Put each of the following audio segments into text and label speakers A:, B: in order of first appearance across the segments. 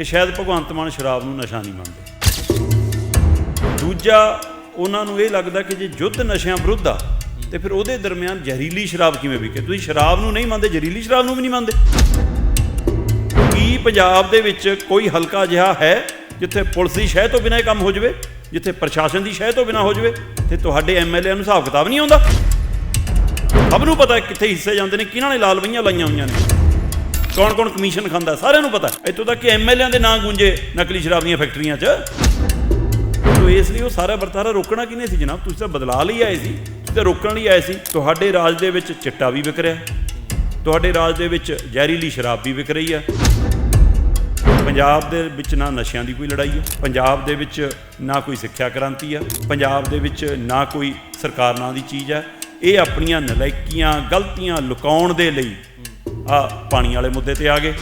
A: ਕਿ ਸ਼ਾਇਦ ਭਗਵੰਤ ਮਾਨ ਸ਼ਰਾਬ ਨੂੰ ਨਸ਼ਾ ਨਹੀਂ ਮੰਨਦੇ। ਦੂਜਾ, ਉਹਨਾਂ ਨੂੰ ਇਹ ਲੱਗਦਾ ਕਿ ਜੇ ਯੁੱਧ ਨਸ਼ਿਆਂ ਵਿਰੁੱਧ ਆ, ਤੇ ਫਿਰ ਉਹਦੇ ਦਰਮਿਆਨ ਜ਼ਹਿਰੀਲੀ ਸ਼ਰਾਬ ਕਿਵੇਂ ਵਿਕੇ? ਤੁਸੀਂ ਸ਼ਰਾਬ ਨੂੰ ਨਹੀਂ ਮੰਨਦੇ, ਜ਼ਹਿਰੀਲੀ ਸ਼ਰਾਬ ਨੂੰ ਵੀ ਨਹੀਂ ਮੰਨਦੇ। ਕੀ ਪੰਜਾਬ ਦੇ ਵਿੱਚ ਕੋਈ ਹਲਕਾ ਜਿਹਾ ਹੈ ਜਿੱਥੇ ਪੁਲਿਸ ਦੀ ਸ਼ਹਿ ਤੋਂ ਬਿਨਾਂ ਇਹ ਕੰਮ ਹੋ ਜਾਵੇ? ਜਿੱਥੇ ਪ੍ਰਸ਼ਾਸਨ ਦੀ ਸ਼ਹਿ ਤੋਂ ਬਿਨਾਂ ਹੋ ਜਾਵੇ? ਤੇ ਤੁਹਾਡੇ ਐਮਐਲਏ ਨੂੰ ਹਿਸਾਬ ਕਿਤਾਬ ਨਹੀਂ ਆਉਂਦਾ? ਸਭ ਨੂੰ ਪਤਾ ਕਿੱਥੇ ਹਿੱਸੇ ਜਾਂਦੇ ਨੇ, ਕਿਹਨਾਂ ਨੇ ਲਾਲ ਵਈਆਂ ਲਾਈਆਂ ਹੋਈਆਂ ਨੇ। ਕੌਣ ਕੌਣ ਕਮਿਸ਼ਨ ਖਾਂਦਾ ਸਾਰਿਆਂ ਨੂੰ ਪਤਾ। ਇੱਥੋਂ ਤੱਕ ਕਿ ਐਮਐਲਏਆਂ ਦੇ ਨਾਂ ਗੂੰਜੇ ਨਕਲੀ ਸ਼ਰਾਬ ਦੀਆਂ ਫੈਕਟਰੀਆਂ 'ਚ। ਤੋ ਇਸ ਲਈ ਉਹ ਸਾਰਾ ਵਰਤਾਰਾ ਰੋਕਣਾ ਕਿਨੇ ਸੀ ਜਨਾਬ? ਤੁਸੀਂ ਤਾਂ ਬਦਲਾ ਲਈ ਆਏ ਸੀ। ਤੁਸੀਂ ਤਾਂ ਰੋਕਣ ਲਈ ਆਏ ਸੀ। ਤੁਹਾਡੇ ਰਾਜ ਦੇ ਵਿੱਚ ਚਿੱਟਾ ਵੀ ਵਿਕ ਰਿਹਾ। ਤੁਹਾਡੇ ਰਾਜ ਦੇ ਵਿੱਚ ਜ਼ਹਿਰੀਲੀ ਸ਼ਰਾਬ ਵੀ ਵਿਕ ਰਹੀ ਹੈ ਪੰਜਾਬ ਦੇ ਵਿੱਚ ਨਾ ਨਸ਼ਿਆਂ ਦੀ ਕੋਈ ਲੜਾਈ ਹੈ ਪੰਜਾਬ ਦੇ ਵਿੱਚ ਨਾ ਕੋਈ ਸਿੱਖਿਆ ਕ੍ਰਾਂਤੀ ਆ। ਪੰਜਾਬ ਦੇ ਵਿੱਚ ਨਾ ਕੋਈ ਸਰਕਾਰ ਨਾਂ ਦੀ ਚੀਜ਼ ਹੈ ਇਹ ਆਪਣੀਆਂ ਨਲਾਇਕੀਆਂ ਗਲਤੀਆਂ ਲੁਕਾਉਣ ਦੇ ਲਈ ਆ ਪਾਣੀ ਵਾਲੇ ਮੁੱਦੇ ਤੇ ਆ ਗਏ।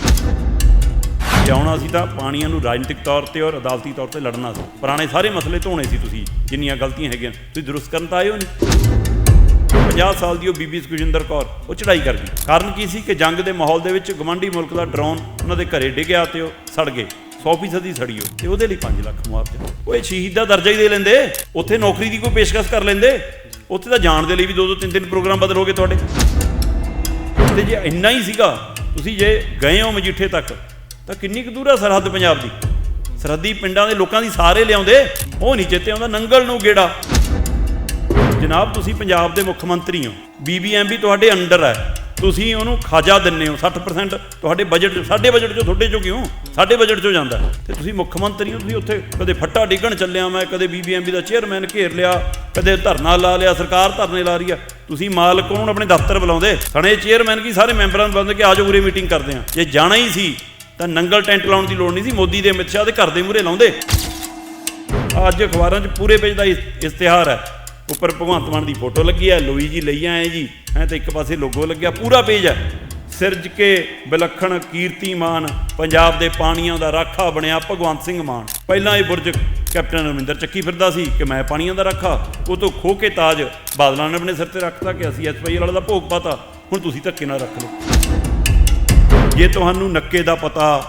A: ਜੇ ਸੀ ਤਾਂ ਪਾਣੀਆਂ ਨੂੰ ਰਾਜਨੀਤਿਕ ਤੌਰ ਤੇ ਔਰ ਅਦਾਲਤੀ ਤੌਰ ਤੇ ਲੜਨਾ ਸੀ। ਪੁਰਾਣੇ ਸਾਰੇ ਮਸਲੇ ਧੋਣੇ ਸੀ ਤੁਸੀਂ, ਜਿੰਨੀਆਂ ਗਲਤੀਆਂ ਹੈਗੀਆਂ। ਤੁਸੀਂ ਦਰੁਸਤ ਕਰਨ ਤਾਂ ਆਏ ਹੋ ਨਹੀਂ 50 ਸਾਲ ਦੀ ਉਹ ਬੀਬੀ ਸੁਖਜਿੰਦਰ ਕੌਰ, ਉਹ ਚੜਾਈ ਕਰ ਗਈ। ਕਾਰਨ ਕੀ ਸੀ ਕਿ ਜੰਗ ਦੇ ਮਾਹੌਲ ਦੇ ਵਿੱਚ ਗਵੰਡੀ ਮੁਲਕ ਦਾ ਡਰੋਨ ਉਹਨਾਂ ਦੇ ਘਰੇ ਡਿੱਗਿਆ ਤੇ ਉਹ ਸੜ ਗਏ। 100% ਦੀ ਸੜੀ ਉਹ ਤੇ ਉਹਦੇ ਲਈ 5 ਲੱਖ ਮੁਆਵਜ਼ਾ। ਉਹ ਇਹ ਸ਼ਹੀਦ ਦਾ ਦਰਜਾ ਹੀ ਦੇ ਲੈਂਦੇ। ਉੱਥੇ ਨੌਕਰੀ ਦੀ ਕੋਈ ਪੇਸ਼ਕਸ਼ ਕਰ ਲੈਂਦੇ। ਉੱਥੇ ਤਾਂ ਜਾਣ ਦੇ ਲਈ ਵੀ ਦੋ ਦੋ ਤਿੰਨ ਤਿੰਨ ਪ੍ਰੋਗਰਾਮ ਬਦਲ ਹੋ ਤੁਹਾਡੇ। ਤੇ ਜੇ, ਇੰਨਾ ਹੀ ਸੀਗਾ, ਤੁਸੀਂ ਜੇ ਗਏ ਹੋ ਮਜੀਠੇ ਤੱਕ, ਤਾਂ ਕਿੰਨੀ ਕੁ ਦੂਰ ਹੈ ਸਰਹੱਦ ਪੰਜਾਬ ਦੀ? ਸਰਹੱਦੀ ਪਿੰਡਾਂ ਦੇ ਲੋਕਾਂ ਦੀ ਸਾਰੇ ਲਿਆਉਂਦੇ, ਉਹ ਨਹੀਂ ਚੇਤੇ ਆਉਂਦਾ, ਨੰਗਲ ਨੂੰ ਗੇੜਾ। ਜਨਾਬ, ਤੁਸੀਂ ਪੰਜਾਬ ਦੇ ਮੁੱਖ ਮੰਤਰੀ ਹੋ ਬੀਬੀਐਮਬੀ ਤੁਹਾਡੇ ਅੰਡਰ ਹੈ। ਤੁਸੀਂ ਉਹਨੂੰ ਖਾਜਾ ਦਿੰਨੇ ਹੋ 60% ਤੁਹਾਡੇ ਬਜਟ ਚੋਂ, ਸਾਡੇ ਬਜਟ ਚੋਂ ਤੁਹਾਡੇ ਚੋਂ ਕਿਉਂ? ਸਾਡੇ ਬਜਟ ਚੋਂ ਜਾਂਦਾ। ਹੈ। ਤੇ ਤੁਸੀਂ ਮੁੱਖ ਮੰਤਰੀ ਹੋ, ਤੁਸੀਂ ਉੱਥੇ ਕਦੇ ਫੱਟਾ ਡਿੱਗਣ ਚੱਲਿਆ ਮੈਂ, ਕਦੇ ਬੀਬੀਐਮਬੀ ਦਾ ਚੇਅਰਮੈਨ ਘੇਰ ਲਿਆ, ਕਦੇ ਧਰਨਾ ਲਾ ਲਿਆ, ਸਰਕਾਰ ਧਰਨੇ ਲਾ ਰਹੀ ਆ। ਤੁਸੀਂ ਮਾਲਕ ਨੂੰ ਆਪਣੇ ਦਫ਼ਤਰ ਬੁਲਾਉਂਦੇ? ਸਣੇ ਚੇਅਰਮੈਨ ਕੀ, ਸਾਰੇ ਮੈਂਬਰਾਂ ਨੂੰ ਬੁਲਾਉਂਦੇ ਕਿ ਆਜੋ ਉਰੇ ਮੀਟਿੰਗ ਕਰਦੇ ਆ। ਜੇ ਜਾਣਾ ਹੀ ਸੀ, ਤਾਂ ਨੰਗਲ ਟੈਂਟ ਲਾਉਣ ਦੀ ਲੋੜ ਨਹੀਂ ਸੀ, ਮੋਦੀ ਦੇ ਅਮਿਤ ਸ਼ਾਹ ਦੇ ਘਰ ਦੇ ਮੂਹਰੇ ਲਾਉਂਦੇ। ਅੱਜ ਅਖਬਾਰਾਂ 'ਚ ਪੂਰੇ ਪੇਜ ਦਾ ਇਸ਼ਤਿਹਾਰ ਹੈ। ਉੱਪਰ ਭਗਵੰਤ ਮਾਨ ਦੀ ਫੋਟੋ ਲੱਗੀ ਹੈ ਲੋਈ ਜੀ ਲਈ ਆਏ ਜੀ, ਹੈ, ਤੇ ਇੱਕ ਪਾਸੇ ਲੋਗੋ ਲੱਗਿਆ, ਪੂਰਾ ਪੇਜ ਹੈ ਸਿਰਜ ਕੇ ਵਿਲੱਖਣ ਕੀਰਤੀਮਾਨ, ਪੰਜਾਬ ਦੇ ਪਾਣੀਆਂ ਦਾ ਰਾਖਾ ਬਣਿਆ ਭਗਵੰਤ ਸਿੰਘ ਮਾਨ। ਪਹਿਲਾਂ ਇਹ ਬੁਰਜ ਕੈਪਟਨ ਅਮਰਿੰਦਰ ਚੱਕੀ ਫਿਰਦਾ ਸੀ ਕਿ ਮੈਂ ਪਾਣੀਆਂ ਦਾ ਰਾਖਾ, ਉਹ ਤੋਂ ਖੋ ਕੇ ਤਾਜ ਬਾਦਲਾਂ ਨੇ ਆਪਣੇ ਸਿਰ ਤੇ ਰੱਖਤਾ ਕਿ ਅਸੀਂ ਐਸਪੀਐਲ ਵਾਲਾ ਦਾ ਭੋਗ ਪਾਤਾ, ਹੁਣ ਤੁਸੀਂ ਧੱਕੇ ਨਾਲ ਰੱਖ ਲਓ। ਜੇ ਤੁਹਾਨੂੰ ਨੱਕੇ ਦਾ ਪਤਾ,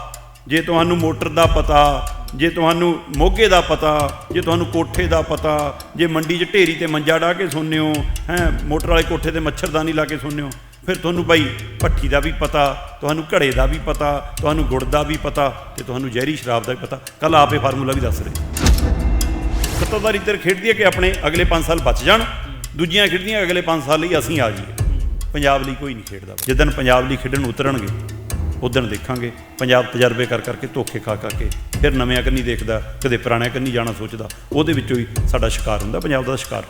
A: ਜੇ ਤੁਹਾਨੂੰ ਮੋਟਰ ਦਾ ਪਤਾ ਜੇ ਤੁਹਾਨੂੰ ਮੋਗੇ ਦਾ ਪਤਾ, ਜੇ ਤੁਹਾਨੂੰ ਕੋਠੇ ਦਾ ਪਤਾ, ਜੇ ਮੰਡੀ 'ਚ ਢੇਰੀ ਤੇ ਮੰਜਾ ਢਾ ਕੇ ਸੌਂਦੇ ਹੋ, ਹੈ, ਮੋਟਰ ਵਾਲੇ ਕੋਠੇ ਤੇ ਮੱਛਰਦਾਨੀ ਲਾ ਕੇ ਸੌਂਦੇ ਹੋ, ਫਿਰ ਤੁਹਾਨੂੰ ਬਾਈ ਭੱਠੀ ਦਾ ਵੀ ਪਤਾ, ਤੁਹਾਨੂੰ ਘੜੇ ਦਾ ਵੀ ਪਤਾ, ਤੁਹਾਨੂੰ ਗੁੜ ਦਾ ਵੀ ਪਤਾ ਤੇ ਤੁਹਾਨੂੰ ਜ਼ਹਿਰੀ ਸ਼ਰਾਬ ਦਾ ਵੀ ਪਤਾ। ਕੱਲ ਆਪੇ ਫਾਰਮੂਲਾ ਵੀ ਦੱਸ ਰਹੇ। ਸੱਤਾਧਾਰੀ ਤੇਰ ਖੇਡਦੀ ਹੈ ਕਿ ਆਪਣੇ ਅਗਲੇ 5 ਸਾਲ ਬਚ ਜਾਣ। ਦੂਜੀਆਂ ਖੇਡਦੀਆਂ, ਅਗਲੇ 5 ਸਾਲ ਲਈ ਅਸੀਂ ਆ ਜਾਈਏ। ਪੰਜਾਬ ਲਈ ਕੋਈ ਨਹੀਂ ਖੇਡਦਾ। ਜਿੱਦਣ ਪੰਜਾਬ ਲਈ ਖੇਡਣ ਉਤਰਨਗੇ ਉਦਣ ਦੇਖਾਂਗੇ। ਪੰਜਾਬ ਤਜਰਬੇ ਕਰ ਕਰਕੇ ਧੋਖੇ ਖਾ ਖਾ ਕੇ ਫਿਰ ਨਵਿਆਂ ਕੰਨੀ ਦੇਖਦਾ, ਕਦੇ ਪੁਰਾਣਿਆਂ ਕੰਨੀ ਜਾਣਾ ਸੋਚਦਾ। ਉਹਦੇ ਵਿੱਚੋਂ ਹੀ ਸਾਡਾ ਸ਼ਿਕਾਰ ਹੁੰਦਾ, ਪੰਜਾਬ ਦਾ ਸ਼ਿਕਾਰ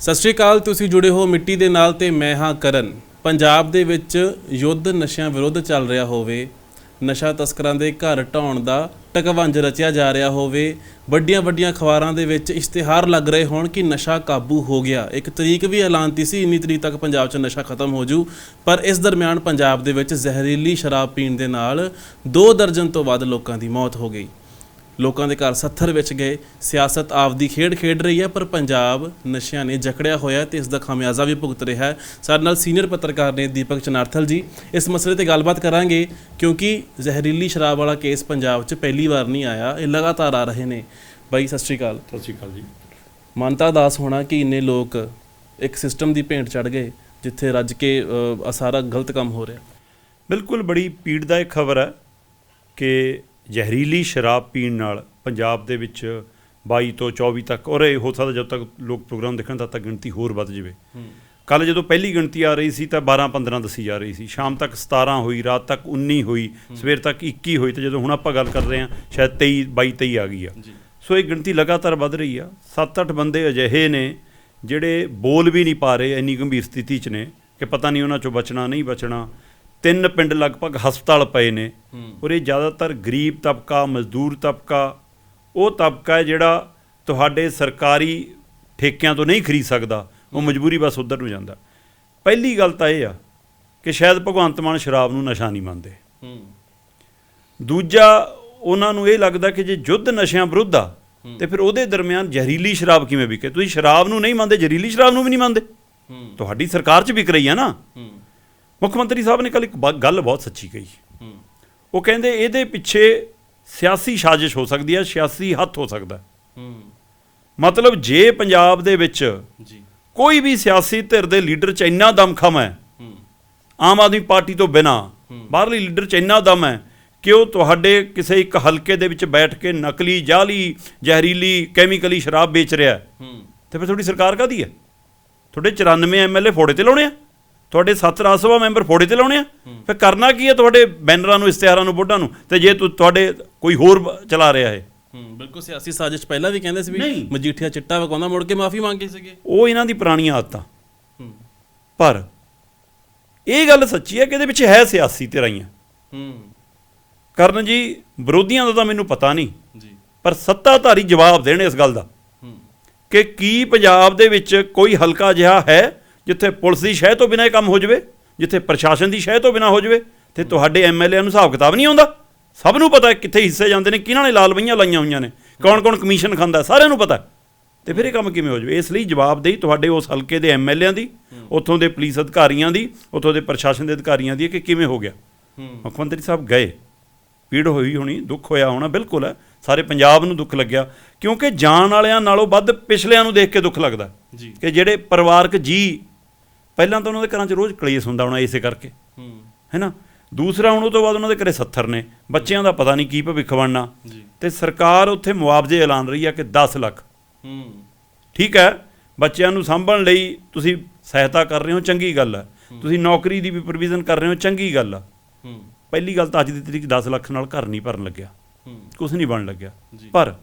B: ਸਤਿ ਸ਼੍ਰੀ ਅਕਾਲ, ਤੁਸੀਂ ਜੁੜੇ ਹੋ ਮਿੱਟੀ ਦੇ ਨਾਲ ਤੇ ਮੈਂ ਹਾਂ ਕਰਨ। ਪੰਜਾਬ ਦੇ ਵਿੱਚ ਯੁੱਧ ਨਸ਼ਿਆਂ ਵਿਰੁੱਧ ਚੱਲ ਰਿਹਾ ਹੋਵੇ, ਨਸ਼ਾ ਤਸਕਰਾਂ ਦੇ ਘਰ ਢਾਉਣ ਦਾ ਟਕਵੰਜ ਰਚਿਆ ਜਾ ਰਿਹਾ ਹੋਵੇ, ਵੱਡੀਆਂ ਵੱਡੀਆਂ ਅਖਬਾਰਾਂ ਦੇ ਵਿੱਚ ਇਸ਼ਤਿਹਾਰ ਲੱਗ ਰਹੇ ਹੋਣ ਕਿ ਨਸ਼ਾ ਕਾਬੂ ਹੋ ਗਿਆ। ਇੱਕ ਤਰੀਕ ਵੀ ਐਲਾਨਤੀ ਸੀ, ਇੰਨੀ ਤਰੀਕ ਤੱਕ ਪੰਜਾਬ 'ਚ ਨਸ਼ਾ ਖਤਮ ਹੋ ਜੂ, ਪਰ ਇਸ ਦਰਮਿਆਨ ਪੰਜਾਬ ਦੇ ਵਿੱਚ ਜ਼ਹਿਰੀਲੀ ਸ਼ਰਾਬ ਪੀਣ ਦੇ ਨਾਲ 2 ਦਰਜਨ ਤੋਂ ਵੱਧ ਲੋਕਾਂ ਦੀ ਮੌਤ ਹੋ ਗਈ। ਲੋਕਾਂ ਦੇ ਘਰ ਸੱਥਰ ਵਿੱਚ ਗਏ। ਸਿਆਸਤ ਆਪਦੀ ਖੇਡ ਖੇਡ ਰਹੀ ਹੈ ਪਰ ਪੰਜਾਬ ਨਸ਼ਿਆਂ ਨੇ ਜਕੜਿਆ ਹੋਇਆ ਤੇ ਇਸ ਦਾ ਖਾਮਿਆਜ਼ਾ ਵੀ ਭੁਗਤ ਰਿਹਾ ਹੈ। ਸਾਡੇ ਨਾਲ ਸੀਨੀਅਰ ਪੱਤਰਕਾਰ ਨੇ ਦੀਪਕ ਚਨਾਰਥਲ ਜੀ। ਇਸ ਮਸਲੇ ਤੇ ਗੱਲਬਾਤ ਕਰਾਂਗੇ ਕਿਉਂਕਿ ਜ਼ਹਿਰੀਲੀ ਸ਼ਰਾਬ ਵਾਲਾ ਕੇਸ ਪੰਜਾਬ 'ਚ ਪਹਿਲੀ ਵਾਰ ਨਹੀਂ ਆਇਆ ਇਹ ਲਗਾਤਾਰ ਆ ਰਹੇ ਨੇ। ਬਾਈ ਸਤਿ ਸ਼੍ਰੀ ਅਕਾਲ।
A: ਸਤਿ ਸ਼੍ਰੀ ਅਕਾਲ ਜੀ।
B: ਮਾਨਤਾ ਦਾਸ ਹੋਣਾ ਕਿ ਇੰਨੇ ਲੋਕ ਇੱਕ ਸਿਸਟਮ ਦੀ ਭੇਂਟ ਚੜ ਗਏ ਜਿੱਥੇ ਰੱਜ ਕੇ ਸਾਰਾ ਗਲਤ ਕੰਮ ਹੋ ਰਿਹਾ।
A: ਬਿਲਕੁਲ ਬੜੀ ਪੀੜਦਾਇਕ ਖਬਰ ਹੈ ਕਿ ਜ਼ਹਿਰੀਲੀ ਸ਼ਰਾਬ ਪੀਣ ਨਾਲ ਪੰਜਾਬ ਦੇ ਵਿੱਚ 22 ਤੋਂ 24 ਤੱਕ ਔਰ ਇਹ ਹੋ ਸਕਦਾ ਜਦ ਤੱਕ ਲੋਕ ਪ੍ਰੋਗਰਾਮ ਦੇਖਣ ਤਦ ਤੱਕ ਗਿਣਤੀ ਹੋਰ ਵੱਧ ਜਾਵੇ। ਕੱਲ ਜਦੋਂ ਪਹਿਲੀ ਗਿਣਤੀ ਆ ਰਹੀ ਸੀ ਤਾਂ 12 15 ਦੱਸੀ ਜਾ ਰਹੀ ਸੀ। ਸ਼ਾਮ ਤੱਕ 17 ਹੋਈ ਰਾਤ ਤੱਕ 19 ਹੋਈ ਸਵੇਰ ਤੱਕ 21 ਹੋਈ ਤੇ ਜਦੋਂ ਹੁਣ ਆਪਾਂ ਗੱਲ ਕਰ ਰਹੇ ਹਾਂ ਸ਼ਾਇਦ 23 22 23 ਆ ਗਈ ਆ। ਸੋ ਇਹ ਗਿਣਤੀ ਲਗਾਤਾਰ ਵੱਧ ਰਹੀ ਆ। 7-8 ਬੰਦੇ ਅਜਿਹੇ ਨੇ ਜਿਹੜੇ ਬੋਲ ਵੀ ਨਹੀਂ ਪਾ ਰਹੇ ਇੰਨੀ ਗੰਭੀਰ ਸਥਿਤੀ 'ਚ ਨੇ ਕਿ ਪਤਾ ਨਹੀਂ ਉਹਨਾਂ 'ਚੋਂ ਬਚਣਾ ਨਹੀਂ ਬਚਣਾ। ਤਿੰਨ ਪਿੰਡ ਲਗਭਗ ਹਸਪਤਾਲ ਪਏ ਨੇ। ਔਰ ਇਹ ਜ਼ਿਆਦਾਤਰ ਗਰੀਬ ਤਬਕਾ ਮਜ਼ਦੂਰ ਤਬਕਾ ਉਹ ਤਬਕਾ ਹੈ ਜਿਹੜਾ ਤੁਹਾਡੇ ਸਰਕਾਰੀ ਠੇਕਿਆਂ ਤੋਂ ਨਹੀਂ ਖਰੀਦ ਸਕਦਾ। ਉਹ ਮਜਬੂਰੀ ਬਸ ਉਧਰ ਨੂੰ ਜਾਂਦਾ। ਪਹਿਲੀ ਗੱਲ ਤਾਂ ਇਹ ਆ ਕਿ ਸ਼ਾਇਦ ਭਗਵੰਤ ਮਾਨ ਸ਼ਰਾਬ ਨੂੰ ਨਸ਼ਾ ਨਹੀਂ ਮੰਨਦੇ। ਦੂਜਾ ਉਹਨਾਂ ਨੂੰ ਇਹ ਲੱਗਦਾ ਕਿ ਜੇ ਯੁੱਧ ਨਸ਼ਿਆਂ ਵਿਰੁੱਧ ਆ ਤੇ ਫਿਰ ਉਹਦੇ ਦਰਮਿਆਨ ਜ਼ਹਿਰੀਲੀ ਸ਼ਰਾਬ ਕਿਵੇਂ ਵਿਕੇ? ਤੁਸੀਂ ਸ਼ਰਾਬ ਨੂੰ ਨਹੀਂ ਮੰਨਦੇ ਜ਼ਹਿਰੀਲੀ ਸ਼ਰਾਬ ਨੂੰ ਵੀ ਨਹੀਂ ਮੰਨਦੇ। ਤੁਹਾਡੀ ਸਰਕਾਰ 'ਚ ਵਿਕ ਰਹੀ ਆ ਨਾ। ਮੁੱਖ ਮੰਤਰੀ ਸਾਹਿਬ ਨੇ ਕੱਲ ਇੱਕ ਗੱਲ ਬਹੁਤ ਸੱਚੀ ਕਹੀ। ਉਹ ਕਹਿੰਦੇ ਇਹਦੇ ਪਿੱਛੇ ਸਿਆਸੀ ਸਾਜ਼ਿਸ਼ ਹੋ ਸਕਦੀ ਹੈ ਸਿਆਸੀ ਹੱਥ ਹੋ ਸਕਦਾ ਮਤਲਬ ਜੇ ਪੰਜਾਬ ਦੇ ਵਿੱਚ
B: ਜੀ।
A: ਕੋਈ ਵੀ ਸਿਆਸੀ ਧਿਰ ਦੇ ਲੀਡਰ 'ਚ ਇੰਨਾ ਦਮਖਮ ਹੈ ਆਮ ਆਦਮੀ ਪਾਰਟੀ ਤੋਂ ਬਿਨਾ ਬਾਹਰਲੀ ਲੀਡਰ 'ਚ ਇੰਨਾ ਦਮ ਹੈ ਕਿ ਉਹ ਤੁਹਾਡੇ ਕਿਸੇ ਇੱਕ ਹਲਕੇ ਦੇ ਵਿੱਚ ਬੈਠ ਕੇ ਨਕਲੀ ਜਾਲੀ ਜ਼ਹਿਰੀਲੀ ਕੈਮੀਕਲੀ ਸ਼ਰਾਬ ਵੇਚ ਰਿਹਾ ਹੈ
B: ਹੂੰ
A: ਤੇ ਫਿਰ ਤੁਹਾਡੀ ਸਰਕਾਰ ਕਾਦੀ ਹੈ? ਤੁਹਾਡੇ 94 ਐਮਐਲਏ ਫੋੜੇ ਤੇ ਲਾਉਣੇ ਆ। ਤੁਹਾਡੇ 7 ਰਾਜ ਸਭਾ ਮੈਂਬਰ ਫੋੜੇ ਤੇ ਲਾਉਣੇ ਆ? ਫਿਰ ਕਰਨਾ ਕੀ ਹੈ ਤੁਹਾਡੇ ਬੈਨਰਾਂ ਨੂੰ ਇਸ਼ਤਿਹਾਰਾਂ ਨੂੰ ਬੋਰਡਾਂ ਨੂੰ? ਤੇ ਜੇ ਤੁ- ਤੁਹਾਡੇ ਕੋਈ ਹੋਰ ਚਲਾ ਰਿਹਾ ਹੈ
B: ਹੂੰ ਬਿਲਕੁਲ ਸਿਆਸੀ ਸਾਜ਼ਿਸ਼ ਪਹਿਲਾਂ ਵੀ ਕਹਿੰਦੇ ਸੀ ਵੀ। ਮਜੀਠੀਆ ਚਿੱਟਾ ਵਕਾਉਂਦਾ ਮੁੜ ਕੇ ਮਾਫੀ ਮੰਗੀ ਸੀਗੇ।
A: ਉਹ ਇਹਨਾਂ ਦੀ ਪੁਰਾਣੀਆਂ ਆਦਤਾਂ। ਪਰ ਇਹ ਗੱਲ ਸੱਚੀ ਹੈ ਕਿ ਇਹਦੇ ਵਿੱਚ ਹੈ ਸਿਆਸੀ ਧਿਰਾਈਆਂ
B: ਹੂੰ।
A: ਕਰਨ ਜੀ ਵਿਰੋਧੀਆਂ ਦਾ ਤਾਂ ਮੈਨੂੰ ਪਤਾ ਨਹੀਂ।
B: ਜੀ।
A: ਪਰ ਸੱਤਾਧਾਰੀ ਜਵਾਬ ਦੇਣ ਇਸ ਗੱਲ ਦਾ
B: ਹੂੰ।
A: ਕਿ ਕੀ ਪੰਜਾਬ ਦੇ ਵਿੱਚ ਕੋਈ ਹਲਕਾ ਜਿਹਾ ਹੈ ਜਿੱਥੇ ਪੁਲਿਸ ਦੀ ਸ਼ਹਿ ਤੋਂ ਬਿਨਾਂ ਇਹ ਕੰਮ ਹੋ ਜਾਵੇ ਜਿੱਥੇ ਪ੍ਰਸ਼ਾਸਨ ਦੀ ਸ਼ਹਿ ਤੋਂ ਬਿਨਾਂ ਹੋ ਜਾਵੇ ਤੇ ਤੁਹਾਡੇ ਐਮਐਲਏ ਨੂੰ ਹਿਸਾਬ ਕਿਤਾਬ ਨਹੀਂ ਆਉਂਦਾ? ਸਭ ਨੂੰ ਪਤਾ ਕਿੱਥੇ ਹਿੱਸੇ ਜਾਂਦੇ ਨੇ ਕਿਹਨਾਂ ਨੇ ਲਾਲ ਬਈਆਂ ਲਾਈਆਂ ਹੋਈਆਂ ਨੇ ਕੌਣ ਕੌਣ ਕਮਿਸ਼ਨ ਖਾਂਦਾ ਸਾਰਿਆਂ ਨੂੰ ਪਤਾ। ਤੇ ਫਿਰ ਇਹ ਕੰਮ ਕਿਵੇਂ ਹੋ ਜਾਵੇ? ਇਸ ਲਈ ਜਵਾਬਦੇਹੀ ਤੁਹਾਡੇ ਉਸ ਹਲਕੇ ਦੇ ਐਮਐਲਏਆਂ ਦੀ ਉੱਥੋਂ ਦੇ ਪੁਲਿਸ ਅਧਿਕਾਰੀਆਂ ਦੀ ਉੱਥੋਂ ਦੇ ਪ੍ਰਸ਼ਾਸਨ ਦੇ ਅਧਿਕਾਰੀਆਂ ਦੀ ਕਿ ਕਿਵੇਂ ਹੋ ਗਿਆ? ਮੁੱਖ ਮੰਤਰੀ ਸਾਹਿਬ ਗਏ। ਪੀੜ ਹੋਈ ਹੋਣੀ ਦੁੱਖ ਹੋਇਆ ਹੋਣਾ ਬਿਲਕੁਲ ਹੈ। ਸਾਰੇ ਪੰਜਾਬ ਨੂੰ ਦੁੱਖ ਲੱਗਿਆ ਕਿਉਂਕਿ ਜਾਣ ਵਾਲਿਆਂ ਨਾਲੋਂ ਵੱਧ ਪਿਛਲਿਆਂ ਨੂੰ ਦੇਖ ਕੇ ਦੁੱਖ ਲੱਗਦਾ। ਕਿ ਜਿਹੜੇ ਪਰਿਵਾਰਕ ਜੀ ਪਹਿਲਾਂ ਤਾਂ ਉਹਨਾਂ ਦੇ ਘਰਾਂ 'ਚ ਰੋਜ਼ ਕਲੇਸ਼ ਹੁੰਦਾ ਹੋਣਾ ਇਸੇ ਕਰਕੇ।
B: ਹੂੰ।
A: ਹੈਨਾ? ਦੂਸਰਾ ਹੁਣ ਉਹ ਤੋਂ ਬਾਅਦ ਉਹਨਾਂ ਦੇ ਘਰੇ 70 ਨੇ। ਬੱਚਿਆਂ ਦਾ ਪਤਾ ਨਹੀਂ ਕੀ ਭਵਿੱਖ ਬਣਨਾ।
B: ਜੀ।
A: ਤੇ ਸਰਕਾਰ ਉੱਥੇ ਮੁਆਵਜ਼ੇ ਐਲਾਨ ਰਹੀ ਆ ਕਿ 10 ਲੱਖ।
B: ਹੂੰ।
A: ਠੀਕ ਹੈ? ਬੱਚਿਆਂ ਨੂੰ ਸਾਂਭਣ ਲਈ ਤੁਸੀਂ ਸਹਾਇਤਾ ਕਰ ਰਹੇ ਹੋ ਚੰਗੀ ਗੱਲ ਹੈ। ਤੁਸੀਂ ਨੌਕਰੀ ਦੀ ਵੀ ਪ੍ਰੋਵੀਜ਼ਨ ਕਰ ਰਹੇ ਹੋ ਚੰਗੀ ਗੱਲ ਆ
B: ਹੂੰ।
A: ਪਹਿਲੀ ਗੱਲ ਤਾਂ ਅੱਜ ਦੀ ਤਰੀਕ 10 ਲੱਖ ਨਾਲ ਘਰ ਨਹੀਂ ਭਰਨ ਲੱਗਿਆ।
B: ਹੂੰ।
A: ਕੁਝ ਨਹੀਂ ਬਣਨ ਲੱਗਿਆ। ਪਰ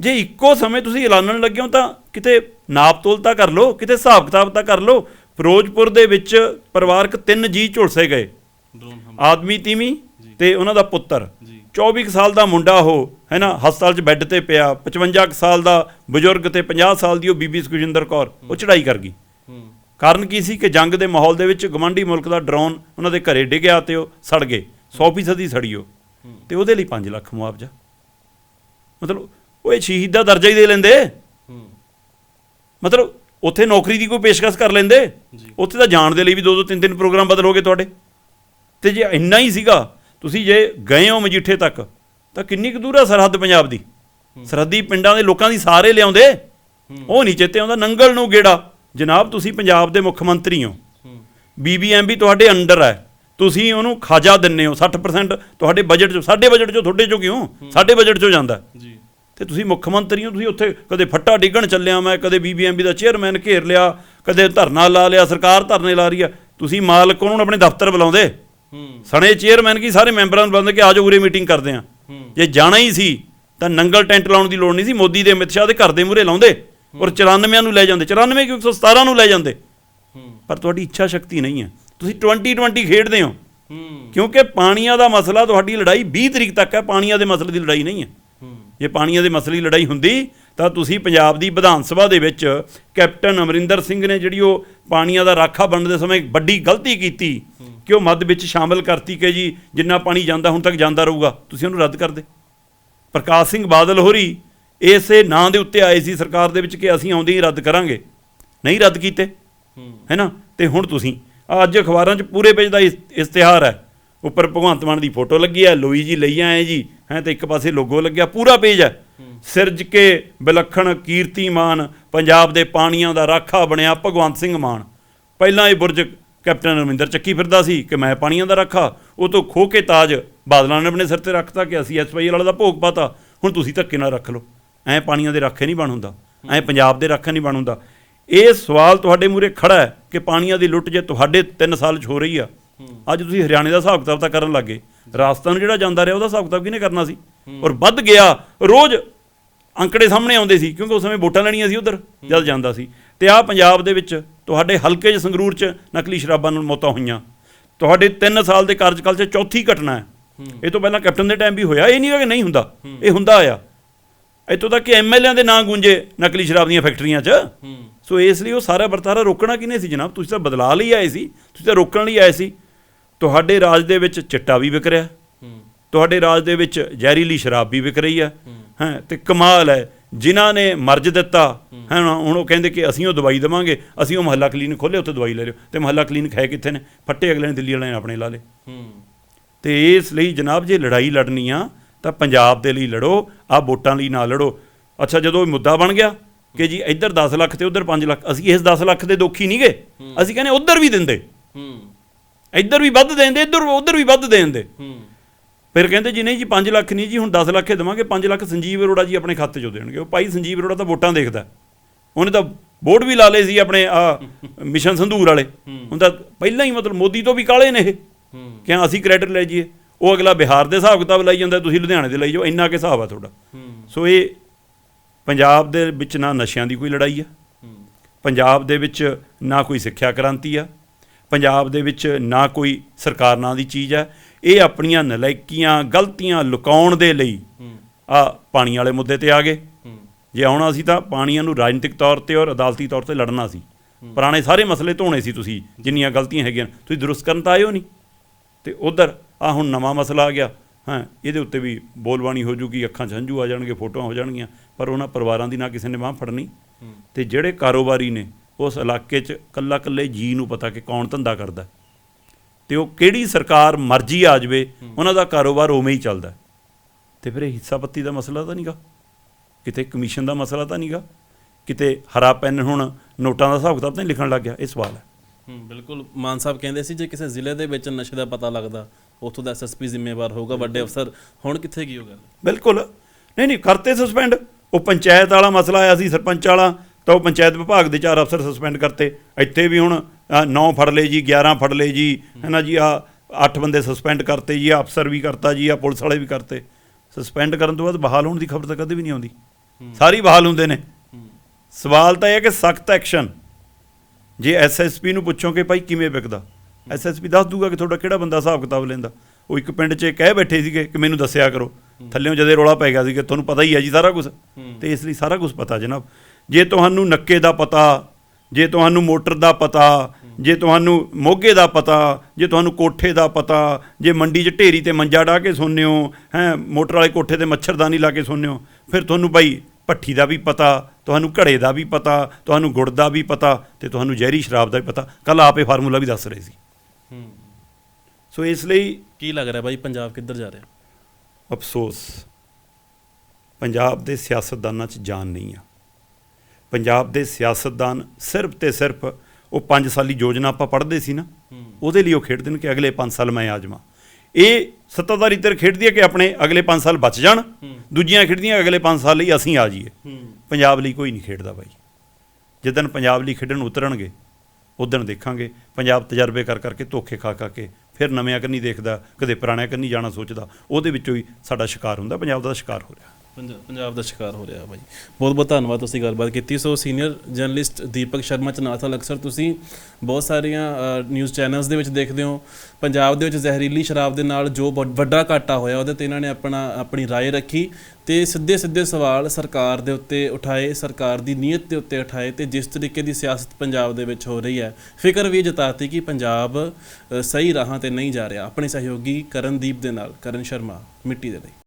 A: ਜੇ ਇੱਕੋ ਸਮੇਂ ਤੁਸੀਂ ਐਲਾਨਣ ਲੱਗੇ ਹੋ ਤਾਂ ਕਿਤੇ ਨਾਪ ਤੋਲ ਤਾਂ ਕਰ ਲਓ ਕਿਤੇ ਹਿਸਾਬ ਕਿਤਾਬ ਤਾਂ ਕਰ ਲਓ। ਫਿਰੋਜ਼ਪੁਰ ਦੇ ਵਿੱਚ ਪਰਿਵਾਰਕ ਤਿੰਨ ਜੀ ਝੁਲਸੇ ਗਏ। ਆਦਮੀ ਤੀਵੀਂ। ਤੇ ਉਹਨਾਂ ਦਾ ਪੁੱਤਰ।
B: ਜੀ।
A: 24 ਕੁ ਸਾਲ ਦਾ ਮੁੰਡਾ ਉਹ ਹੈ ਨਾ ਹਸਪਤਾਲ 'ਚ ਬੈੱਡ ਤੇ ਪਿਆ। 55 ਕੁ ਸਾਲ ਦਾ ਬਜ਼ੁਰਗ ਤੇ 50 ਸਾਲ ਦੀ ਉਹ ਬੀਬੀ ਸੁਖਜਿੰਦਰ ਕੌਰ ਉਹ ਚੜਾਈ ਕਰ ਗਈ। ਕਾਰਨ ਕੀ ਸੀ ਕਿ ਜੰਗ ਦੇ ਮਾਹੌਲ ਦੇ ਵਿੱਚ ਗਵੰਡੀ ਮੁਲਕ ਦਾ ਡਰੋਨ ਉਹਨਾਂ ਦੇ ਘਰੇ ਡਿੱਗਿਆ ਤੇ ਉਹ ਸੜ ਗਏ। 100% ਦੀ ਸੜੀ ਉਹ। ਤੇ ਉਹਦੇ ਲਈ 5 ਲੱਖ ਮੁਆਵਜ਼ਾ। ਮਤਲਬ ਉਹ ਇਹ ਸ਼ਹੀਦ ਦਾ ਦਰਜਾ ਹੀ ਦੇ ਲੈਂਦੇ। ਮਤਲਬ ਉੱਥੇ ਨੌਕਰੀ ਦੀ ਕੋਈ ਪੇਸ਼ਕਸ਼ ਕਰ ਲੈਂਦੇ। ਉੱਥੇ ਤਾਂ ਜਾਣ ਦੇ ਲਈ ਵੀ ਦੋ ਦੋ ਤਿੰਨ ਤਿੰਨ ਪ੍ਰੋਗਰਾਮ ਬਦਲ ਹੋ ਗਏ ਤੁਹਾਡੇ। ਤੇ ਜੇ ਇੰਨਾ ਹੀ ਸੀਗਾ ਤੁਸੀਂ ਜੇ ਗਏ ਹੋ ਮਜੀਠੇ ਤੱਕ ਤਾਂ ਕਿੰਨੀ ਕੁ ਦੂਰ ਆ ਸਰਹੱਦ ਪੰਜਾਬ ਦੀ? ਸਰਹੱਦੀ ਪਿੰਡਾਂ ਦੇ ਲੋਕਾਂ ਦੀ ਸਾਰੇ ਲਿਆਉਂਦੇ? ਉਹ ਨਹੀਂ ਚੇਤੇ ਆਉਂਦਾ ਨੰਗਲ ਨੂੰ ਗੇੜਾ। ਜਨਾਬ ਤੁਸੀਂ ਪੰਜਾਬ ਦੇ ਮੁੱਖ ਮੰਤਰੀ ਹੋ। ਬੀਬੀਐਮਬੀ ਤੁਹਾਡੇ ਅੰਡਰ ਹੈ। ਤੁਸੀਂ ਉਹਨੂੰ ਖਾਜਾ ਦਿੰਨੇ ਹੋ। 60% ਤੁਹਾਡੇ ਬਜਟ ਚੋਂ ਸਾਡੇ ਬਜਟ ਚੋਂ ਤੁਹਾਡੇ ਚੋਂ ਕਿਉਂ? ਸਾਡੇ ਬਜਟ ਚੋਂ ਜਾਂਦਾ।
B: ਜੀ।
A: ਤੇ ਤੁਸੀਂ ਮੁੱਖ ਮੰਤਰੀ ਹੋ ਤੁਸੀਂ ਉੱਥੇ ਕਦੇ ਫੱਟਾ ਡਿੱਗਣ ਚੱਲਿਆ ਮੈਂ ਕਦੇ ਬੀਬੀਐਮਬੀ ਦਾ ਚੇਅਰਮੈਨ ਘੇਰ ਲਿਆ ਕਦੇ ਧਰਨਾ ਲਾ ਲਿਆ ਸਰਕਾਰ ਧਰਨੇ ਲਾ ਰਹੀ ਆ। ਤੁਸੀਂ ਮਾਲਕ ਉਹਨੂੰ ਆਪਣੇ ਦਫ਼ਤਰ ਬੁਲਾਉਂਦੇ। ਸਣੇ ਚੇਅਰਮੈਨ ਕੀ ਸਾਰੇ ਮੈਂਬਰਾਂ ਨੂੰ ਬੁਲਾਉਂਦੇ ਕਿ ਆਜੋ ਉਰੇ ਮੀਟਿੰਗ ਕਰਦੇ ਆ।
B: ਹੂੰ।
A: ਜੇ ਜਾਣਾ ਹੀ ਸੀ ਤਾਂ ਨੰਗਲ ਟੈਂਟ ਲਾਉਣ ਦੀ ਲੋੜ ਨਹੀਂ ਸੀ ਮੋਦੀ ਦੇ ਅਮਿਤ ਸ਼ਾਹ ਦੇ ਘਰ ਦੇ ਮੂਹਰੇ ਲਾਉਂਦੇ ਔਰ 94 ਨੂੰ ਲੈ ਜਾਂਦੇ 94 ਕਿਉਂ? 117 ਨੂੰ ਲੈ ਜਾਂਦੇ। ਪਰ ਤੁਹਾਡੀ ਇੱਛਾ ਸ਼ਕਤੀ ਨਹੀਂ ਹੈ। ਤੁਸੀਂ 2020 ਖੇਡਦੇ ਹੋ। ਕਿਉਂਕਿ ਪਾਣੀਆਂ ਦਾ ਮਸਲਾ ਤੁਹਾਡੀ ਲੜਾਈ 20 ਤਰੀਕ ਤੱਕ ਹੈ ਪਾਣੀਆਂ ਦੇ ਮਸਲੇ ਦੀ ਲੜਾਈ ਨਹੀਂ ਹੂੰ। ਜੇ ਪਾਣੀਆਂ ਦੇ ਮਸਲੇ ਲੜਾਈ ਹੁੰਦੀ ਤਾਂ ਤੁਸੀਂ ਪੰਜਾਬ ਦੀ ਵਿਧਾਨ ਸਭਾ ਦੇ ਵਿੱਚ ਕੈਪਟਨ ਅਮਰਿੰਦਰ ਸਿੰਘ ਨੇ ਜਿਹੜੀ ਉਹ ਪਾਣੀਆਂ ਦਾ ਰਾਖਾ ਬਣਨ ਦੇ ਸਮੇਂ ਵੱਡੀ ਗਲਤੀ ਕੀਤੀ ਕਿ ਉਹ ਮੱਧ ਵਿੱਚ ਸ਼ਾਮਲ ਕਰਤੀ ਕਿ ਜੀ ਜਿੰਨਾ ਪਾਣੀ ਜਾਂਦਾ ਹੁਣ ਤੱਕ ਜਾਂਦਾ ਰਹੂਗਾ। ਤੁਸੀਂ ਉਹਨੂੰ ਰੱਦ ਕਰ ਦੇ। ਪ੍ਰਕਾਸ਼ ਸਿੰਘ ਬਾਦਲ ਹੋਰੀ ਇਸੇ ਨਾਂ ਦੇ ਉੱਤੇ ਆਏ ਸੀ ਸਰਕਾਰ ਦੇ ਵਿੱਚ ਕਿ ਅਸੀਂ ਆਉਂਦੇ ਹੀ ਰੱਦ ਕਰਾਂਗੇ। ਨਹੀਂ ਰੱਦ ਕੀਤੇ।
B: ਹੂੰ।
A: ਨਾ ਤੇ ਹੁਣ ਤੁਸੀਂ ਅੱਜ ਅਖਬਾਰਾਂ 'ਚ ਪੂਰੇ ਪੇਜ ਦਾ ਇਸ- ਇਸ਼ਤਿਹਾਰ ਹੈ। ਉੱਪਰ ਭਗਵੰਤ ਮਾਨ ਦੀ ਫੋਟੋ ਲੱਗੀ ਹੈ ਲੋਈ ਜੀ ਲਈ ਆਏ ਜੀ ਹੈ ਤੇ ਇੱਕ ਪਾਸੇ ਲੋਗੋ ਲੱਗਿਆ ਪੂਰਾ ਪੇਜ ਹੈ। ਸਿਰਜ ਕੇ ਵਿਲੱਖਣ ਕੀਰਤੀਮਾਨ ਪੰਜਾਬ ਦੇ ਪਾਣੀਆਂ ਦਾ ਰਾਖਾ ਬਣਿਆ ਭਗਵੰਤ ਸਿੰਘ ਮਾਨ। ਪਹਿਲਾਂ ਇਹ ਬੁਰਜ ਕੈਪਟਨ ਅਮਰਿੰਦਰ ਚੱਕੀ ਫਿਰਦਾ ਸੀ ਕਿ ਮੈਂ ਪਾਣੀਆਂ ਦਾ ਰਾਖਾ ਉਹ ਤੋਂ ਖੋ ਕੇ ਤਾਜ ਬਾਦਲਾਂ ਨੇ ਆਪਣੇ ਸਿਰ ਤੇ ਰੱਖਤਾ ਕਿ ਅਸੀਂ ਐਸਵਾਈ ਵਾਲਾ ਦਾ ਭੋਗ ਪਾਤਾ ਹੁਣ ਤੁਸੀਂ ਧੱਕੇ ਨਾਲ ਰੱਖ ਲਓ। ਐਂ ਪਾਣੀਆਂ ਦੇ ਰਾਖੇ ਨਹੀਂ ਬਣ ਹੁੰਦਾ ਐਂ ਪੰਜਾਬ ਦੇ ਰਾਖਾ ਨਹੀਂ ਬਣ ਹੁੰਦਾ। ਇਹ ਸਵਾਲ ਤੁਹਾਡੇ ਮੂਰੇ ਖੜਾ ਹੈ ਕਿ ਪਾਣੀਆਂ ਦੀ ਲੁੱਟ ਜੇ ਤੁਹਾਡੇ 3 ਸਾਲ 'ਚ ਹੋ ਰਹੀ ਆ ਅੱਜ ਤੁਸੀਂ ਹਰਿਆਣੇ ਦਾ ਹਿਸਾਬ ਕਿਤਾਬ ਤਾਂ ਕਰਨ ਲੱਗੇ। ਰਾਜਸਥਾਨ ਜਿਹੜਾ ਜਾਂਦਾ ਰਿਹਾ ਉਹਦਾ ਹਿਸਾਬ ਕਿਤਾਬ ਕਿਹਨੇ ਕਰਨਾ ਸੀ? ਔਰ ਵੱਧ ਗਿਆ ਰੋਜ਼ ਅੰਕੜੇ ਸਾਹਮਣੇ ਆਉਂਦੇ ਸੀ ਕਿਉਂਕਿ ਉਸ ਸਮੇਂ ਵੋਟਾਂ ਲੈਣੀਆਂ ਸੀ ਉਧਰ ਜਦ ਜਾਂਦਾ ਸੀ। ਤੇ ਆ ਪੰਜਾਬ ਦੇ ਵਿੱਚ ਤੁਹਾਡੇ ਹਲਕੇ 'ਚ ਸੰਗਰੂਰ 'ਚ ਨਕਲੀ ਸ਼ਰਾਬਾਂ ਨਾਲ ਮੌਤਾਂ ਹੋਈਆਂ। ਤੁਹਾਡੇ 3 ਸਾਲ ਦੇ ਕਾਰਜਕਾਲ 'ਚ ਚੌਥੀ ਘਟਨਾ ਹੈ। ਇਹ ਤੋਂ ਪਹਿਲਾਂ ਕੈਪਟਨ ਦੇ ਟਾਈਮ ਵੀ ਹੋਇਆ। ਇਹ ਨਹੀਂ ਕਿ ਨਹੀਂ ਹੁੰਦਾ। ਇਹ ਹੁੰਦਾ ਆ। ਇੱਥੋਂ ਤੱਕ ਕਿ ਐਮਐਲਏਆਂ ਦੇ ਨਾਂ ਗੂੰਜੇ ਨਕਲੀ ਸ਼ਰਾਬ ਦੀਆਂ ਫੈਕਟਰੀਆਂ 'ਚ। ਸੋ ਇਸ ਲਈ ਉਹ ਸਾਰਾ ਵਰਤਾਰਾ ਰੋਕਣਾ ਕਿਨੇ ਸੀ ਜਨਾਬ? ਤੁਸੀਂ ਤਾਂ ਬਦਲਾ ਲਈ ਆਏ ਸੀ। ਤੁਸੀਂ ਤਾਂ ਰੋਕਣ ਲਈ ਆਏ ਸੀ। ਤੁਹਾਡੇ ਰਾਜ ਦੇ ਵਿੱਚ ਚਿੱਟਾ ਵੀ ਵਿਕ ਰਿਹਾ। ਤੁਹਾਡੇ ਰਾਜ ਦੇ ਵਿੱਚ ਜ਼ਹਿਰੀਲੀ ਸ਼ਰਾਬ ਵੀ ਵਿਕ ਰਹੀ ਹੈ। ਹੈ ਤੇ ਕਮਾਲ ਹੈ। ਜਿਨ੍ਹਾਂ ਨੇ ਮਰਜ ਦਿੱਤਾ ਹੈ। ਹੁਣ ਉਹ ਕਹਿੰਦੇ ਕਿ ਅਸੀਂ ਉਹ ਦਵਾਈ ਦੇਵਾਂਗੇ। ਅਸੀਂ ਉਹ ਮਹੱਲਾ ਕਲੀਨਿਕ ਖੋਲੇ ਉੱਥੇ ਦਵਾਈ ਲੈ ਲਿਓ। ਤੇ ਮਹੱਲਾ ਕਲੀਨਿਕ ਹੈ ਕਿੱਥੇ ਨੇ? ਫੱਟੇ ਅਗਲੇ ਨੇ ਦਿੱਲੀ ਵਾਲਿਆਂ ਨੇ ਆਪਣੇ ਲਾ
B: ਹੂੰ।
A: ਤੇ ਇਸ ਲਈ ਜਨਾਬ ਜੇ ਲੜਾਈ ਲੜਨੀ ਆ ਤਾਂ ਪੰਜਾਬ ਦੇ ਲਈ ਲੜੋ ਆ ਵੋਟਾਂ ਲਈ ਨਾ ਲੜੋ। ਅੱਛਾ ਜਦੋਂ ਇਹ ਮੁੱਦਾ ਬਣ ਗਿਆ ਕਿ ਜੀ ਇੱਧਰ 10 ਲੱਖ ਤੇ ਉੱਧਰ 5 ਲੱਖ ਅਸੀਂ ਇਸ 10 ਲੱਖ ਦੇ ਦੋਖੀ ਨਹੀਂ ਗਏ ਅਸੀਂ ਕਹਿੰਦੇ ਉੱਧਰ ਵੀ ਦਿੰਦੇ। ਇੱਧਰ ਵੀ ਵੱਧ ਦੇਂਦੇ ਇੱਧਰ ਉੱਧਰ ਵੀ ਵੱਧ ਦੇਂਦੇ
B: ਹੂੰ।
A: ਫਿਰ ਕਹਿੰਦੇ ਜੀ ਨਹੀਂ ਜੀ 5 ਲੱਖ ਨਹੀਂ ਜੀ ਹੁਣ 10 ਲੱਖ ਹੀ ਦੇਵਾਂਗੇ 5 ਲੱਖ ਸੰਜੀਵ ਅਰੋੜਾ ਜੀ ਆਪਣੇ ਖਾਤੇ 'ਚੋਂ ਦੇਣਗੇ। ਉਹ ਭਾਈ ਸੰਜੀਵ ਅਰੋੜਾ ਤਾਂ ਵੋਟਾਂ ਦੇਖਦਾ। ਉਹਨੇ ਤਾਂ ਬੋਰਡ ਵੀ ਲਾ ਲਏ ਸੀ ਆਪਣੇ ਆ ਮਿਸ਼ਨ ਸੰਧੂਰ ਵਾਲੇ। ਹੁਣ ਤਾਂ ਪਹਿਲਾਂ ਹੀ ਮਤਲਬ ਮੋਦੀ ਤੋਂ ਵੀ ਕਾਲੇ ਨੇ ਇਹ।
B: ਹੂੰ।
A: ਕਿ ਹਾਂ ਅਸੀਂ ਕ੍ਰੈਡਿਟ ਲੈ ਜਾਈਏ? ਉਹ ਅਗਲਾ ਬਿਹਾਰ ਦੇ ਹਿਸਾਬ ਕਿਤਾਬ ਲਾਈ ਜਾਂਦਾ ਤੁਸੀਂ ਲੁਧਿਆਣੇ ਦੇ ਲਈ ਜਾਓ ਇੰਨਾ ਕਿ ਹਿਸਾਬ ਆ ਤੁਹਾਡਾ। ਸੋ ਇਹ ਪੰਜਾਬ ਦੇ ਵਿੱਚ ਨਾ ਨਸ਼ਿਆਂ ਦੀ ਕੋਈ ਲੜਾਈ ਆ। ਪੰਜਾਬ ਦੇ ਵਿੱਚ ਨਾ ਕੋਈ ਸਿੱਖਿਆ ਕ੍ਰਾਂਤੀ ਆ। ਪੰਜਾਬ ਦੇ ਵਿੱਚ ਨਾ ਕੋਈ ਸਰਕਾਰ ਨਾਂ ਦੀ ਚੀਜ਼ ਆ ਇਹ ਆਪਣੀਆਂ ਨਲਾਇਕੀਆਂ ਗਲਤੀਆਂ ਲੁਕਾਉਣ ਦੇ ਲਈ
B: ਹੂੰ।
A: ਆ ਪਾਣੀ ਵਾਲੇ ਮੁੱਦੇ ਤੇ ਆ ਗਏ।
B: ਹੂੰ।
A: ਜੇ ਆਉਣਾ ਸੀ ਤਾਂ ਪਾਣੀਆਂ ਨੂੰ ਰਾਜਨੀਤਿਕ ਤੌਰ ਤੇ ਔਰ ਅਦਾਲਤੀ ਤੌਰ ਤੇ ਲੜਨਾ ਸੀ। ਪੁਰਾਣੇ ਸਾਰੇ ਮਸਲੇ ਧੋਣੇ ਸੀ ਤੁਸੀਂ ਜਿੰਨੀਆਂ ਗਲਤੀਆਂ ਹੈਗੀਆਂ। ਤੁਸੀਂ ਦਰੁਸਤ ਕਰਨ ਤਾਂ ਆਇਓ ਨਹੀਂ। ਤੇ ਉਧਰ ਆ ਹੁਣ ਨਵਾਂ ਮਸਲਾ ਆ ਗਿਆ। ਹਾਂ ਇਹਦੇ ਉੱਤੇ ਵੀ ਬੋਲਬਾਣੀ ਹੋ ਜੂਗੀ ਅੱਖਾਂ 'ਚ ਹੰਝੂ ਆ ਜਾਣਗੇ ਫੋਟੋਆਂ ਹੋ ਜਾਣਗੀਆਂ ਪਰ ਉਹਨਾਂ ਪਰਿਵਾਰਾਂ ਦੀ ਨਾ ਕਿਸੇ ਨੇ ਬਾਂਹ ਫੜਨੀ।
B: ਹੂੰ।
A: ਤੇ ਜਿਹੜੇ ਕਾਰੋਬਾਰੀ ਨੇ ਉਸ ਇਲਾਕੇ 'ਚ ਕੱਲਾ ਕੱਲੇ ਜੀ ਨੂੰ ਪਤਾ ਕਿ ਕੌਣ ਧੰਦਾ ਕਰਦਾ ਤੇ ਉਹ ਕਿਹੜੀ ਸਰਕਾਰ ਮਰਜ਼ੀ ਆ ਜਾਵੇ ਉਹਨਾਂ ਦਾ ਕਾਰੋਬਾਰ ਉਵੇਂ ਹੀ ਚੱਲਦਾ ਤੇ ਫਿਰ ਇਹ ਹਿੱਸਾ ਪੱਤੀ ਦਾ ਮਸਲਾ ਤਾਂ ਨਹੀਂਗਾ। ਕਿਤੇ ਕਮਿਸ਼ਨ ਦਾ ਮਸਲਾ ਤਾਂ ਨਹੀਂਗਾ। ਕਿਤੇ ਹਰਾ ਪੈਨ ਹੁਣ ਨੋਟਾਂ ਦਾ ਹਿਸਾਬ ਕਿਤਾਬ ਤਾਂ ਨਹੀਂ ਲਿਖਣ ਲੱਗ ਗਿਆ ਇਹ ਸਵਾਲ ਹੈ।
B: ਹੂੰ ਬਿਲਕੁਲ। ਮਾਨ ਸਾਹਿਬ ਕਹਿੰਦੇ ਸੀ ਜੇ ਕਿਸੇ ਜ਼ਿਲ੍ਹੇ ਦੇ ਵਿੱਚ ਨਸ਼ੇ ਦਾ ਪਤਾ ਲੱਗਦਾ ਉੱਥੋਂ ਦਾ ਐਸਐਸਪੀ ਜ਼ਿੰਮੇਵਾਰ ਹੋਊਗਾ ਵੱਡੇ ਅਫਸਰ। ਹੁਣ ਕਿੱਥੇ ਗਈ ਉਹ ਗੱਲ?
A: ਬਿਲਕੁਲ। ਨਹੀਂ ਨਹੀਂ ਕਰਤੇ ਸਸਪੈਂਡ ਉਹ ਪੰਚਾਇਤ ਵਾਲਾ ਮਸਲਾ ਆਇਆ ਸੀ ਸਰਪੰਚ ਵਾਲਾ। ਤਾਂ ਉਹ ਪੰਚਾਇਤ ਵਿਭਾਗ ਦੇ ਚਾਰ ਅਫਸਰ ਸਸਪੈਂਡ ਕਰਤੇ। ਇੱਥੇ ਵੀ ਹੁਣ 9 ਫੜ ਲਏ ਜੀ 11 ਫੜ ਲਏ ਜੀ ਹੈਨਾ ਜੀ ਆ 8 ਬੰਦੇ ਸਸਪੈਂਡ ਕਰਤੇ ਜੀ ਆ ਅਫਸਰ ਵੀ ਕਰਤਾ ਜੀ ਆ ਪੁਲਿਸ ਵਾਲੇ ਵੀ ਕਰਤੇ। ਸਸਪੈਂਡ ਕਰਨ ਤੋਂ ਬਾਅਦ ਬਹਾਲ ਹੋਣ ਦੀ ਖਬਰ ਤਾਂ ਕਦੇ ਵੀ ਨਹੀਂ ਆਉਂਦੀ। ਸਾਰੀ ਬਹਾਲ ਹੁੰਦੇ ਨੇ। ਸਵਾਲ ਤਾਂ ਇਹ ਹੈ ਕਿ ਸਖਤ ਐਕਸ਼ਨ। ਜੇ ਐਸਐਸਪੀ ਨੂੰ ਪੁੱਛੋ ਕਿ ਭਾਈ ਕਿਵੇਂ ਵਿਕਦਾ? ਐਸਐਸਪੀ ਦੱਸ ਦੂਗਾ ਕਿ ਤੁਹਾਡਾ ਕਿਹੜਾ ਬੰਦਾ ਹਿਸਾਬ ਕਿਤਾਬ ਲੈਂਦਾ? ਉਹ ਇੱਕ ਪਿੰਡ 'ਚ ਕਹਿ ਬੈਠੇ ਸੀਗੇ ਕਿ ਮੈਨੂੰ ਦੱਸਿਆ ਕਰੋ। ਥੱਲੇੋਂ ਜਦੇ ਰੋਲਾ ਪੈ ਗਿਆ ਸੀ ਕਿ ਤੁਹਾਨੂੰ ਪਤਾ ਹੀ ਹੈ ਜੀ ਸਾਰਾ ਕੁਝ ਤੇ ਇਸ ਲਈ ਸਾਰਾ ਕੁਝ ਪਤਾ ਜਨਾਬ। ਜੇ ਤੁਹਾਨੂੰ ਨੱਕੇ ਦਾ ਪਤਾ ਜੇ ਤੁਹਾਨੂੰ ਮੋਟਰ ਦਾ ਪਤਾ ਜੇ ਤੁਹਾਨੂੰ ਮੋਗੇ ਦਾ ਪਤਾ ਜੇ ਤੁਹਾਨੂੰ ਕੋਠੇ ਦਾ ਪਤਾ ਜੇ ਮੰਡੀ 'ਚ ਢੇਰੀ ਤੇ ਮੰਜਾ ਢਾ ਕੇ ਸੌਂਦੇ ਹੋ ਹੈ ਮੋਟਰ ਵਾਲੇ ਕੋਠੇ ਤੇ ਮੱਛਰਦਾਨੀ ਲਾ ਕੇ ਸੌਂਦੇ ਹੋ ਫਿਰ ਤੁਹਾਨੂੰ ਭਾਈ ਭੱਠੀ ਦਾ ਵੀ ਪਤਾ ਤੁਹਾਨੂੰ ਘੜੇ ਦਾ ਵੀ ਪਤਾ ਤੁਹਾਨੂੰ ਗੁੜ ਦਾ ਵੀ ਪਤਾ ਤੇ ਤੁਹਾਨੂੰ ਜ਼ਹਿਰੀ ਸ਼ਰਾਬ ਦਾ ਵੀ ਪਤਾ। ਕੱਲ ਆਪੇ ਫਾਰਮੂਲਾ ਵੀ ਦੱਸ ਰਹੇ ਸੀ।
B: ਹੂੰ।
A: ਸੋ ਇਸ ਲਈ
B: ਕੀ ਲੱਗ ਰਿਹਾ ਬਾਈ ਪੰਜਾਬ ਕਿੱਧਰ ਜਾ ਰਿਹਾ?
A: ਅਫਸੋਸ ਪੰਜਾਬ ਦੇ ਸਿਆਸਤਦਾਨਾਂ 'ਚ ਜਾਨ ਨਹੀਂ ਆ। ਪੰਜਾਬ ਦੇ ਸਿਆਸਤਦਾਨ ਸਿਰਫ ਤੇ ਸਿਰਫ ਉਹ 5 ਸਾਲੀ ਯੋਜਨਾ ਆਪਾਂ ਪੜ੍ਹਦੇ ਸੀ ਨਾ, ਉਹਦੇ ਲਈ ਉਹ ਖੇਡਦੇ ਨੇ ਕਿ ਅਗਲੇ 5 ਸਾਲ ਮੈਂ ਆ ਜਾਵਾਂ ਇਹ ਸੱਤਾਧਾਰੀ ਧਿਰ ਖੇਡਦੀ ਹੈ ਕਿ ਆਪਣੇ ਅਗਲੇ 5 ਸਾਲ ਬਚ ਜਾਣ, ਦੂਜੀਆਂ ਖੇਡਦੀਆਂ ਅਗਲੇ 5 ਸਾਲ ਲਈ ਅਸੀਂ ਆ ਜਾਈਏ। ਪੰਜਾਬ ਲਈ ਕੋਈ ਨਹੀਂ ਖੇਡਦਾ ਬਾਈ। ਜਿੱਦਣ ਪੰਜਾਬ ਲਈ ਖੇਡਣ ਉਤਰਨਗੇ, ਉਦਣ ਦੇਖਾਂਗੇ। ਪੰਜਾਬ ਤਜਰਬੇ ਕਰ ਕਰਕੇ ਧੋਖੇ ਖਾ ਖਾ ਕੇ ਫਿਰ ਨਵਿਆਂ ਕੰਨੀ ਦੇਖਦਾ, ਕਦੇ ਪੁਰਾਣਿਆਂ ਕੰਨੀ ਜਾਣਾ ਸੋਚਦਾ, ਉਹਦੇ ਵਿੱਚੋਂ ਹੀ ਸਾਡਾ ਸ਼ਿਕਾਰ ਹੁੰਦਾ, ਪੰਜਾਬ ਦਾ ਸ਼ਿਕਾਰ ਹੋ ਰਿਹਾ।
B: ਪੰਜਾਬ ਪੰਜਾਬ ਦਾ ਸ਼ਿਕਾਰ ਹੋ ਰਿਹਾ ਬਾਈ ਬਹੁਤ ਬਹੁਤ ਧੰਨਵਾਦ ਤੁਸੀਂ ਗੱਲਬਾਤ ਕੀਤੀ so senior journalist Deepak Sharma Chanathal ਅਕਸਰ ਤੁਸੀਂ ਬਹੁਤ ਸਾਰੀਆਂ ਨਿਊਜ਼ ਚੈਨਲਸ ਦੇ ਵਿੱਚ ਦੇਖਦੇ ਹੋ ਪੰਜਾਬ ਦੇ ਵਿੱਚ ਜ਼ਹਿਰੀਲੀ ਸ਼ਰਾਬ ਦੇ ਨਾਲ ਜੋ ਵੱਡ- ਵੱਡਾ ਘਾਟਾ ਹੋਇਆ ਉਹਦੇ ਤੇ ਇਹਨਾਂ ਨੇ ਆਪਣਾ ਆਪਣੀ رائے ਰੱਖੀ ਤੇ ਸਿੱਧੇ ਸਿੱਧੇ ਸਵਾਲ ਸਰਕਾਰ ਦੇ ਉੱਤੇ ਉਠਾਏ ਸਰਕਾਰ ਦੀ ਨੀਅਤ ਦੇ ਉੱਤੇ ਉਠਾਏ ਤੇ ਜਿਸ ਤਰੀਕੇ ਦੀ ਸਿਆਸਤ ਪੰਜਾਬ ਦੇ ਵਿੱਚ ਹੋ ਰਹੀ ਹੈ ਫਿਕਰ ਵੀ ਜਤਾਤੀ ਕਿ ਪੰਜਾਬ ਅ, ਸਹੀ ਰਾਹਾਂ ਤੇ ਨਹੀਂ ਜਾ ਰਿਹਾ ਆਪਣੇ ਸਹਿਯੋਗੀ ਕਰਨਦੀਪ ਦੇ ਨਾਲ ਕਰਨ ਸ਼ਰਮਾ ਮਿੱਟੀ ਦੇ ਲਈ